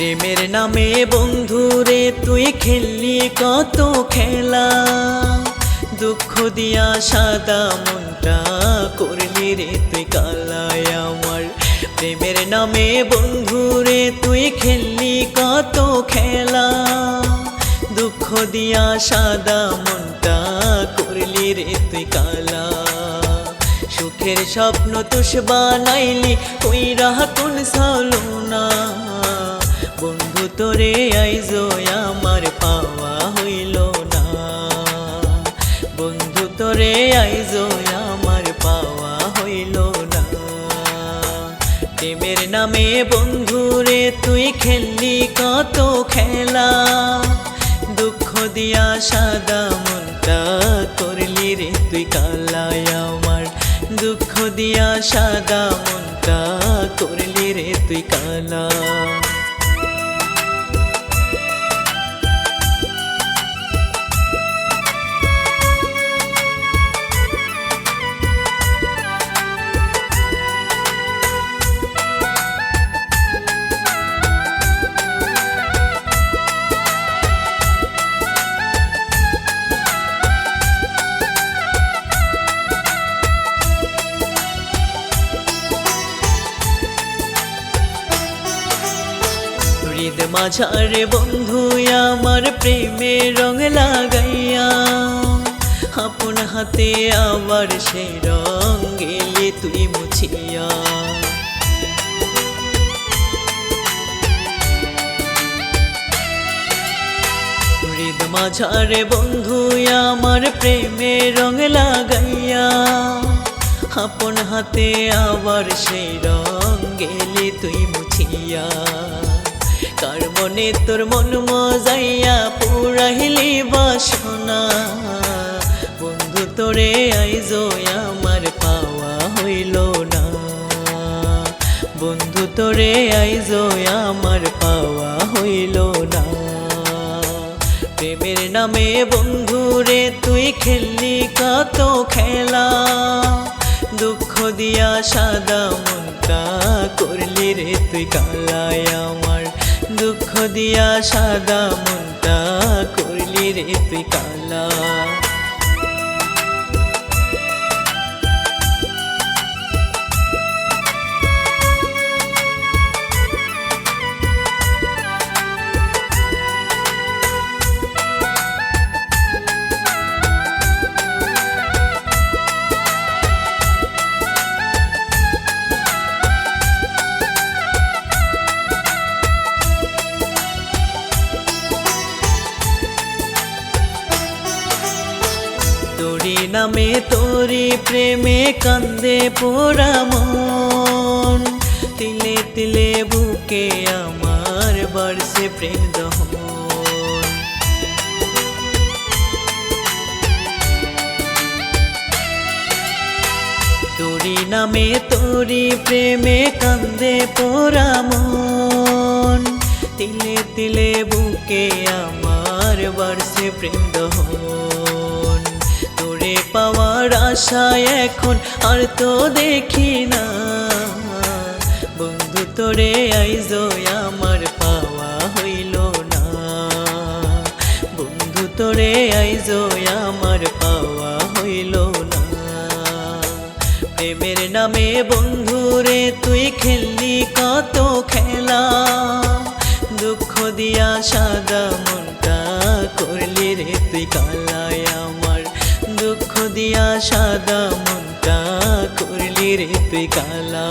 প্রেমের নামে, বন্ধুরে, তুই খেললি কত খেলা। দুঃখ দিয়া সাদা মনটা করলি রে তুই কালায় আমার। প্রেমের নামে, বন্ধুরে, তুই খেললি কত খেলা। দুঃখ দিয়া সাদা মনটা করলি রে তুই কালা। সুখের স্বপ্ন তুষ বানাইলি ওই রাহা কোন সালুনা বন্ধু, তোরে আইজো আমার পাওয়া হইল না। বন্ধু, তোরে আইজো আমার পাওয়া হইল না। প্রেমের নামে বন্ধুরে তুই খেললি কত খেলা। দুঃখ দিয়া সাদা মনটা করলি রে, তুই কালায় আমার। দুঃখ দিয়া সাদা মনটা করলি রে, তুই কালা। হৃদ মাঝারে বন্ধু, আমার প্রেমে রং লাগাইয়া। আপন হাতে আবার সে রং গেলে তুই মুছিয়া। হৃদ মাঝারে বন্ধু, আমার প্রেমে রং লাগাইয়া। আপন হাতে আবার সেই রং গেলে তুই মুছিয়া। কার মনে, তোর মন মজাইয়া পুরাহিলি বাসনা। বন্ধু, তোরে আইজো আমার পাওয়া হইল না। বন্ধু, তোরে আইজো আমার পাওয়া হইল না। প্রেমের নামে বন্ধুরে তুই খেললি কত খেলা। দুঃখ দিয়া সাদা মনটা করলি রে, তুই কালায় আমার দুঃখ দিয়া সাদা মনটা করলি রে তুই কালা। নামে তোরি প্রেমে কান্দে পোড়া তিলে তিলে বুকে আমার বর্ষে প্রেম দহন। তোরি নামে তোরি প্রেমে কান্দে পোড়া তিলে তিলে বুকে আমার বর্ষে প্রেম দহন। পাওয়ার আশায় এখন আর তো দেখি না। বন্ধু তোরে আইজো আমার পাওয়া হইল না। বন্ধু তোরে আইজো আমার পাওয়া হইল না। প্রেমের নামে বন্ধুরে তুই খেললি কত খেলা। দুঃখ দিয়া সাদা মনটা করলি রে, তুই কালায় দিয়া সাদা মনটা করলি রে তুই কালা।